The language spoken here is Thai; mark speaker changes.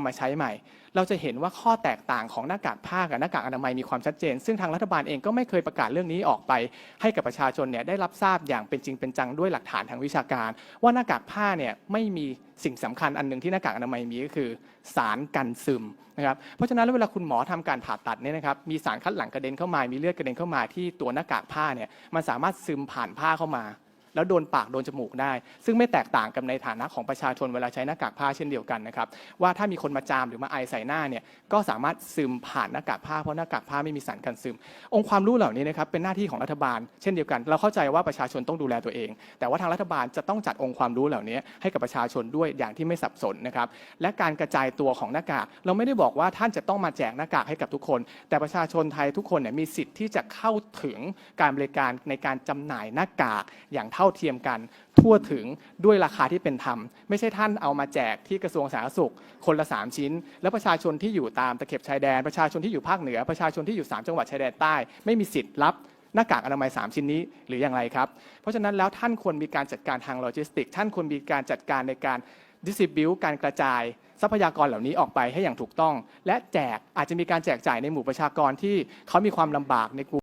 Speaker 1: เอามาใช้ใหม่ เราจะเห็นว่าข้อแตกต่างของหน้ากากผ้ากับหน้ากากอนามัยมีความชัดเจน ซึ่งทางรัฐบาลเองก็ไม่เคยประกาศเรื่องนี้ออกไป ให้กับประชาชนเนี่ยได้รับทราบอย่างเป็นจริงเป็นจังด้วยหลักฐานทางวิชาการ ว่าหน้ากากผ้าเนี่ยไม่มีสิ่งสำคัญอันหนึ่งที่หน้ากากอนามัยมีก็คือสารกันซึมนะครับเพราะฉะนั้นเวลาคุณหมอทำการผ่าตัดเนี่ยนะครับมีสารคัดหลั่งกระเด็นเข้ามา มีเลือดกระเด็นเข้ามาที่ตัวหน้ากากผ้าเนี่ยมันสามารถซึมผ่านผ้าเข้ามา แล้วโดนปากโดนจมูกได้ ซึ่งไม่แตกต่างกับในฐานะของประชาชนเวลาใช้หน้ากากผ้าเช่นเดียวกันนะครับว่าถ้ามีคนมาจามหรือมาไอใส่หน้าเนี่ยก็สามารถซึมผ่านหน้ากากผ้าเพราะหน้ากากผ้าไม่มีสารกันซึม องค์ความรู้เหล่านี้นะครับเป็นหน้าที่ของรัฐบาล เช่นเดียวกัน เราเข้าใจว่าประชาชนต้องดูแลตัวเอง แต่ว่าทางรัฐบาลจะต้องจัดองค์ความรู้เหล่านี้ให้กับประชาชนด้วยอย่างที่ไม่สับสนนะครับและการกระจายตัวของหน้ากากเราไม่ได้บอกว่าท่านจะต้องมาแจกหน้ากากให้กับทุกคน แต่ประชาชนไทยทุกคนเนี่ยมีสิทธิ์ที่จะเข้าถึงการบริการในการจำหน่ายหน้ากากอย่างเท่าเทียมกัน ทั่วถึงด้วยราคาที่เป็นธรรม ไม่ใช่ท่านเอามาแจกที่กระทรวงสาธารณสุข คนละ 3 ชิ้น แล้วประชาชนที่อยู่ตามตะเข็บชายแดน ประชาชนที่อยู่ภาคเหนือ ประชาชนที่อยู่ 3 จังหวัดชายแดนใต้ ไม่มีสิทธิ์รับหน้ากากอนามัย 3 ชิ้นนี้หรืออย่างไรครับ เพราะฉะนั้นแล้วท่านควรมีการจัดการทางโลจิสติก ท่านควรมีการจัดการในการดิสติบิวการกระจายทรัพยากรเหล่านี้ออกไปให้อย่างถูกต้อง และแจกอาจจะมีการแจกจ่ายในหมู่ประชากรที่เขามีความลำบากในกลุ่ม